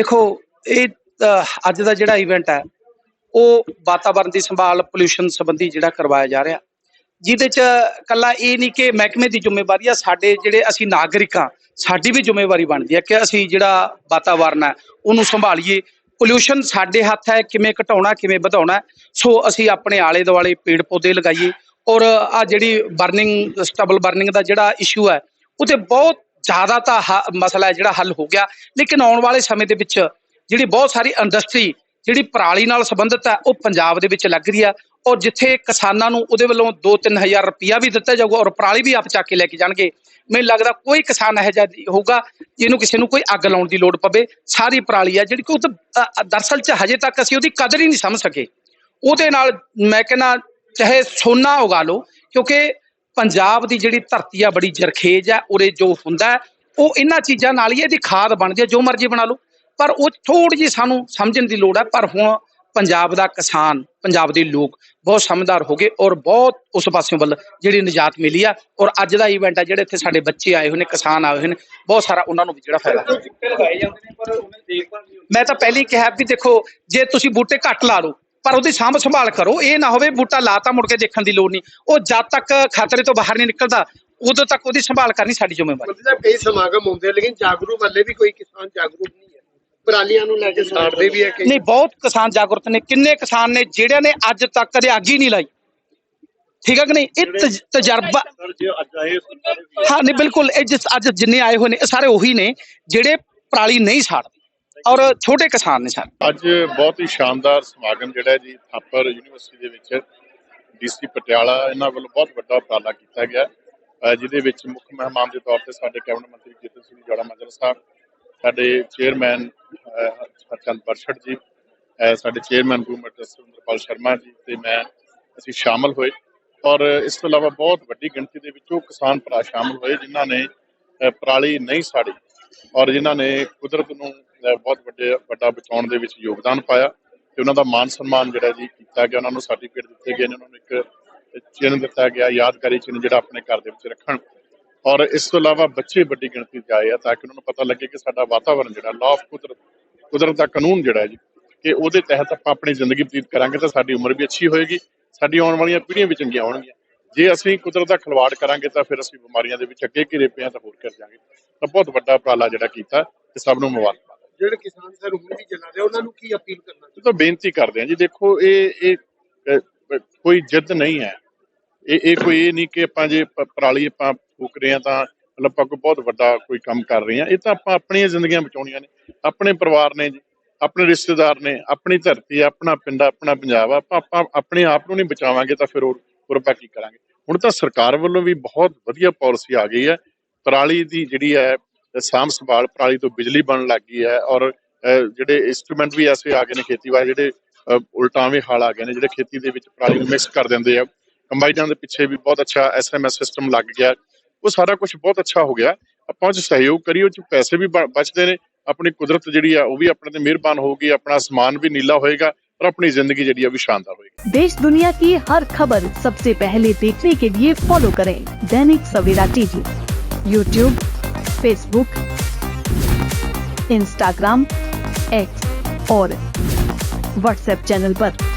ਦੇਖੋ, ਇਹ ਅੱਜ ਦਾ ਜਿਹੜਾ ਇਵੈਂਟ ਹੈ, ਉਹ ਵਾਤਾਵਰਣ ਦੀ ਸੰਭਾਲ ਪੋਲੂਸ਼ਨ ਸੰਬੰਧੀ ਜਿਹੜਾ ਕਰਵਾਇਆ ਜਾ ਰਿਹਾ। ਜਿਹਦੇ ਚ ਕੱਲਾ ਇਹ ਨਹੀਂ ਕਿ ਮਹਿਕਮੇ ਦੀ ਜ਼ਿੰਮੇਵਾਰੀ ਆ, ਸਾਡੇ ਜਿਹੜੇ ਅਸੀਂ ਨਾਗਰਿਕਾਂ ਸਾਡੀ ਵੀ ਜ਼ਿੰਮੇਵਾਰੀ ਬਣਦੀ ਹੈ ਕਿ ਅਸੀਂ ਜਿਹੜਾ ਵਾਤਾਵਰਣ ਹੈ, ਉਹਨੂੰ ਸੰਭਾਲੀਏ। ਪੋਲੂਸ਼ਨ ਸਾਡੇ ਹੱਥ ਹੈ, ਕਿਵੇਂ ਘਟਾਉਣਾ, ਕਿਵੇਂ ਵਧਾਉਣਾ ਸੋ ਅਸੀਂ ਆਪਣੇ ਆਲੇ ਦੁਆਲੇ ਪੇੜ ਪੌਦੇ ਲਗਾਈਏ। ਔਰ ਆ ਜਿਹੜੀ ਬਰਨਿੰਗ ਸਟਬਲ ਬਰਨਿੰਗ ਦਾ ਜਿਹੜਾ ਇਸ਼ੂ ਹੈ ਉਹਤੇ ਬਹੁਤ ਜ਼ਿਆਦਾ ਤਾਂ ਹ- ਮਸਲਾ ਜਿਹੜਾ ਹੱਲ ਹੋ ਗਿਆ, ਲੇਕਿਨ ਆਉਣ ਵਾਲੇ ਸਮੇਂ ਦੇ ਵਿੱਚ ਜਿਹੜੀ ਬਹੁਤ ਸਾਰੀ ਇੰਡਸਟਰੀ ਜਿਹੜੀ ਪਰਾਲੀ ਨਾਲ ਸੰਬੰਧਿਤ ਹੈ, ਉਹ ਪੰਜਾਬ ਦੇ ਵਿੱਚ ਲੱਗ ਰਹੀ ਆ ਔਰ ਜਿੱਥੇ ਕਿਸਾਨਾਂ ਨੂੰ ਉਹਦੇ ਵੱਲੋਂ 2-3000 ਰੁਪਇਆ ਵੀ ਦਿੱਤਾ ਜਾਊਗਾ ਔਰ ਪਰਾਲੀ ਵੀ ਆਪ ਚੱਕ ਕੇ ਲੈ ਕੇ ਜਾਣਗੇ, ਮੈਨੂੰ ਲੱਗਦਾ ਕੋਈ ਕਿਸਾਨ ਇਹੋ ਜਿਹਾ ਹੋਊਗਾ ਜਿਹਨੂੰ ਕਿਸੇ ਨੂੰ ਕੋਈ ਅੱਗ ਲਾਉਣ ਦੀ ਲੋੜ ਪਵੇ। ਸਾਰੀ ਪਰਾਲੀ ਆ ਜਿਹੜੀ ਕਿ ਉਹ ਤਾਂ ਦਰਅਸਲ 'ਚ ਹਜੇ ਤੱਕ ਅਸੀਂ ਉਹਦੀ ਕਦਰ ਹੀ ਨਹੀਂ ਸਮਝ ਸਕੇ। ਉਹਦੇ ਨਾਲ ਮੈਂ ਕਹਿੰਦਾ ਚਾਹੇ ਸੋਨਾ ਉਗਾ ਲਓ, ਕਿਉਂਕਿ ਪੰਜਾਬ ਦੀ ਜਿਹੜੀ ਧਰਤੀ ਆ ਬੜੀ ਜਰਖੇਜ ਆ ਉਰੇ ਜੋ ਹੁੰਦਾ ਉਹ ਇਹਨਾਂ ਚੀਜ਼ਾਂ ਨਾਲ ਹੀ ਇਹਦੀ ਖਾਦ ਬਣਦੀ ਹੈ ਜੋ ਮਰਜ਼ੀ ਬਣਾ ਲਓ। ਪਰ ਉਹ ਥੋੜੀ ਜਿਹੀ ਸਾਨੂੰ ਸਮਝਣ ਦੀ ਲੋੜ ਹੈ ਪਰ ਹੁਣ ਪੰਜਾਬ ਦਾ ਕਿਸਾਨ ਪੰਜਾਬ ਦੇ ਲੋਕ ਬਹੁਤ ਸਮਝਦਾਰ ਹੋ ਗਏ ਔਰ ਬਹੁਤ ਉਸ ਪਾਸਿਓਂ ਵੱਲ ਜਿਹੜੀ ਨਿਜਾਤ ਮਿਲੀ ਆ ਔਰ ਅੱਜ ਦਾ ਇਵੈਂਟ ਆ ਜਿਹੜੇ ਇੱਥੇ ਸਾਡੇ ਬੱਚੇ ਆਏ ਹੋਏ ਨੇ ਕਿਸਾਨ ਆਏ ਹੋਏ ਨੇ ਬਹੁਤ ਸਾਰਾ ਉਹਨਾਂ ਨੂੰ ਵੀ ਜਿਹੜਾ ਫਾਇਦਾ ਮੈਂ ਤਾਂ ਪਹਿਲਾਂ ਕਿਹਾ ਵੀ ਦੇਖੋ ਜੇ ਤੁਸੀਂ ਬੂਟੇ ਘੱਟ ਲਾ ਲਓ ਪਰ ਉਹਦੀ ਸਾਂਭ ਸੰਭਾਲ ਕਰੋ ਇਹ ਨਾ ਹੋਵੇ ਬੂਟਾ ਲਾਤਾ ਮੁੜ ਕੇ ਦੇਖਣ ਦੀ ਲੋੜ ਨਹੀਂ। ਉਹ ਜਦ ਤੱਕ ਖਤਰੇ ਤੋਂ ਬਾਹਰ ਨਹੀਂ ਨਿਕਲਦਾ ਉਦੋਂ ਤੱਕ ਉਹਦੀ ਸੰਭਾਲ ਕਰਨੀ ਸਾਡੀ ਜ਼ਿੰਮੇਵਾਰੀ। ਮਤਲਬ ਕਈ ਸਮਾਗਮ ਹੁੰਦੇ ਲੇਕਿਨ ਜਾਗਰੂਕ ਵਾਲੇ ਵੀ ਕੋਈ ਕਿਸਾਨ ਜਾਗਰੂਕ ਨਹੀਂ ਹੈ। ਪਰਾਲੀਆਂ ਨੂੰ ਲੈ ਕੇ ਸਾੜਦੇ ਵੀ ਹੈ ਕਈ ਨਹੀਂ ਬਹੁਤ ਕਿਸਾਨ ਜਾਗਰੂਕ ਨੇ। ਕਿੰਨੇ ਕਿਸਾਨ ਨੇ ਜਿਹੜਿਆਂ ਨੇ ਅੱਜ ਤੱਕ ਕਦੇ ਅੱਗ ਹੀ ਨਹੀਂ ਲਾਈ? ਠੀਕ ਹੈ ਕਿ ਨਹੀਂ? ਇਹ ਤਜਰਬਾ ਹਾਂ ਨਹੀਂ ਬਿਲਕੁਲ। ਇਹ ਜਿਸ ਅੱਜ ਜਿੰਨੇ ਆਏ ਹੋਏ ਨੇ ਇਹ ਸਾਰੇ ਉਹੀ ਨੇ ਜਿਹੜੇ ਪਰਾਲੀ ਨਹੀਂ ਸਾੜਦੇ। ਔਰ ਛੋਟੇ ਕਿਸਾਨ ਨੇ ਸਾਰੇ ਅੱਜ ਬਹੁਤ ਹੀ ਸ਼ਾਨਦਾਰ ਸਮਾਗਮ ਜਿਹੜਾ ਜੀ, ਥਾਪਰ ਯੂਨੀਵਰਸਿਟੀ ਦੇ ਵਿੱਚ ਡੀਸੀ ਪਟਿਆਲਾ ਇਹਨਾਂ ਵੱਲੋਂ ਬਹੁਤ ਵੱਡਾ ਉਪਰਾਲਾ ਕੀਤਾ ਗਿਆ। ਜਿਹਦੇ ਵਿੱਚ ਮੁੱਖ ਮਹਿਮਾਨ ਦੇ ਤੌਰ ਤੇ ਸਾਡੇ ਕੈਬਨਿਟ ਮੰਤਰੀ ਜੀਤਨ ਸਿੰਘ ਜੋੜਾ ਮਾਜਰਾ ਸਾਹਿਬ, ਸਾਡੇ ਚੇਅਰਮੈਨ ਹਰਚੰਦ ਬਰਛੜ ਜੀ ਸਾਡੇ ਚੇਅਰਮੈਨ ਗੂਮਟ ਸੁਰਿੰਦਰਪਾਲ ਸ਼ਰਮਾ ਜੀ ਤੇ ਮੈਂ, ਅਸੀਂ ਸ਼ਾਮਲ ਹੋਏ। ਔਰ ਇਸ ਤੋਂ ਇਲਾਵਾ ਬਹੁਤ ਵੱਡੀ ਗਿਣਤੀ ਦੇ ਵਿੱਚ ਉਹ ਕਿਸਾਨ ਭਰਾ ਸ਼ਾਮਲ ਹੋਏ ਜਿਨ੍ਹਾਂ ਨੇ ਪਰਾਲੀ ਨਹੀਂ ਸਾੜੀ। ਔਰ ਜਿਨ੍ਹਾਂ ਨੇ ਕੁਦਰਤ ਨੂੰ ਬਹੁਤ ਵੱਡੇ, ਵੱਡਾ ਬਚਾਉਣ ਦੇ ਵਿੱਚ ਯੋਗਦਾਨ ਪਾਇਆ ਤੇ ਉਹਨਾਂ ਦਾ ਮਾਨ ਸਨਮਾਨ ਜਿਹੜਾ ਜੀ ਕੀਤਾ ਗਿਆ, ਉਹਨਾਂ ਨੂੰ ਸਰਟੀਫਿਕੇਟ ਦਿੱਤੇ ਗਏ ਨੇ, ਉਹਨਾਂ ਨੂੰ ਇੱਕ ਚਿੰਨ੍ਹ ਦਿੱਤਾ ਗਿਆ, ਯਾਦਗਾਰੀ ਚਿੰਨ੍ਹ ਜਿਹੜਾ ਆਪਣੇ ਘਰ ਦੇ ਵਿੱਚ ਰੱਖਣ। ਔਰ ਇਸ ਤੋਂ ਇਲਾਵਾ ਬੱਚੇ ਵੱਡੀ ਗਿਣਤੀ 'ਚ ਆਏ ਆ ਤਾਂ ਕਿ ਉਹਨਾਂ ਨੂੰ ਪਤਾ ਲੱਗੇ ਕਿ ਸਾਡਾ ਵਾਤਾਵਰਣ ਜਿਹੜਾ ਲਾਅ ਆਫ ਕੁਦਰਤ ਕੁਦਰਤ ਦਾ ਕਾਨੂੰਨ ਜਿਹੜਾ ਹੈ ਜੀ, ਕਿ ਉਹਦੇ ਤਹਿਤ ਆਪਾਂ ਆਪਣੀ ਜ਼ਿੰਦਗੀ ਬਤੀਤ ਕਰਾਂਗੇ ਤਾਂ ਸਾਡੀ ਉਮਰ ਵੀ ਅੱਛੀ ਹੋਏਗੀ ਸਾਡੀ ਆਉਣ ਵਾਲੀਆਂ ਪੀੜ੍ਹੀਆਂ ਵੀ ਚੰਗੀਆਂ ਹੋਣਗੀਆਂ ਜੇ ਅਸੀਂ ਕੁਦਰਤ ਦਾ ਖਿਲਵਾੜ ਕਰਾਂਗੇ ਤਾਂ ਫਿਰ ਅਸੀਂ ਬਿਮਾਰੀਆਂ ਦੇ ਵਿੱਚ ਅੱਗੇ ਘਿਰੇ ਪਏ ਤਾਂ ਹੋਰ ਕਰ ਜਾਵਾਂਗੇ। ਤਾਂ ਬਹੁਤ ਵੱਡਾ ਉਪਰਾਲਾ ਜਿਹੜਾ ਕੀਤਾ ਤੇ ਸਭ ਨੂੰ ਮੁਬਾਰਕਾਂ। ਜਿਹੜੇ ਕਿਸਾਨ ਸਰ ਹੁਣ ਵੀ ਜਲਾ ਰਹੇ ਉਹਨਾਂ ਨੂੰ ਕੀ ਅਪੀਲ ਕਰਨਾ ਇਹ ਤਾਂ ਬੇਨਤੀ ਕਰਦੇ ਹਾਂ ਜੀ ਦੇਖੋ ਇਹ ਇਹ ਕੋਈ ਜਿੱਦ ਨਹੀਂ ਹੈ। ਇਹ ਇਹ ਕੋਈ ਇਹ ਨਹੀਂ ਕਿ ਆਪਾਂ ਜੇ ਪਰਾਲੀ ਆਪਾਂ ਫੂਕ ਰਹੇ ਹਾਂ ਤਾਂ ਮਤਲਬ ਆਪਾਂ ਕੋਈ ਬਹੁਤ ਵੱਡਾ ਕੋਈ ਕੰਮ ਕਰ ਰਹੇ ਹਾਂ। ਇਹ ਤਾਂ ਆਪਾਂ ਆਪਣੀਆਂ ਜ਼ਿੰਦਗੀਆਂ ਬਚਾਉਣੀਆਂ ਨੇ। ਆਪਣੇ ਪਰਿਵਾਰ ਨੇ ਜੀ ਆਪਣੇ ਰਿਸ਼ਤੇਦਾਰ ਨੇ ਆਪਣੀ ਧਰਤੀ ਆਪਣਾ ਪਿੰਡ ਆਪਣਾ ਪੰਜਾਬ ਆ। ਆਪਾਂ ਆਪਾਂ ਆਪਣੇ ਆਪ ਨੂੰ ਨਹੀਂ ਬਚਾਵਾਂਗੇ ਤਾਂ ਫਿਰ ਹੋਰ ਹੋਰ ਆਪਾਂ ਕੀ ਕਰਾਂਗੇ? ਹੁਣ ਤਾਂ ਸਰਕਾਰ ਵੱਲੋਂ ਵੀ ਬਹੁਤ ਵਧੀਆ ਪਾਲਿਸੀ ਆ ਗਈ ਹੈ। ਪਰਾਲੀ ਦੀ ਜਿਹੜੀ ਹੈ, ਸਾਂਭ ਸੰਭਾਲ ਪਰਾਲੀ ਤੋਂ ਬਿਜਲੀ ਬਣਨ ਲੱਗ ਗਈ ਹੈ ਔਰ ਜਿਹੜੇ ਇੰਸਟਰੂਮੈਂਟ ਵੀ ਐਸੇ ਆ ਗਏ ਨੇ ਖੇਤੀਬਾੜੀ ਜਿਹੜੇ ਉਲਟਾਵੇਂ ਹਾਲ ਆ ਗਏ ਨੇ ਜਿਹੜੇ ਖੇਤੀ ਦੇ ਵਿੱਚ ਪਰਾਲੀ ਨੂੰ ਮਿਕਸ ਕਰ ਦਿੰਦੇ ਆ। ਕੰਬਾਈਨਾਂ ਦੇ ਪਿੱਛੇ ਵੀ ਬਹੁਤ ਅੱਛਾ ਐਸਐਮਐਸ ਸਿਸਟਮ ਲੱਗ ਗਿਆ। ਉਹ ਸਾਰਾ ਕੁਝ ਬਹੁਤ ਅੱਛਾ ਹੋ ਗਿਆ। ਆਪਾਂ ਉਹ 'ਚ ਸਹਿਯੋਗ ਕਰੀਏ, ਉਹ ਚ ਪੈਸੇ ਵੀ ਬ- ਬਚਦੇ ਨੇ। ਆਪਣੀ ਕੁਦਰਤ ਜਿਹੜੀ ਆ, ਉਹ ਵੀ ਆਪਣੇ ਤੇ ਮਿਹਰਬਾਨ ਹੋਊਗੀ, ਆਪਣਾ ਸਮਾਨ ਵੀ ਨੀਲਾ ਹੋਏਗਾ। और अपनी ज़िंदगी जी भी शानदार होगी देश दुनिया की हर खबर सबसे पहले देखने के लिए फॉलो करें Dainik Savera TV. YouTube Facebook Instagram X और व्हाट्सएप चैनल आरोप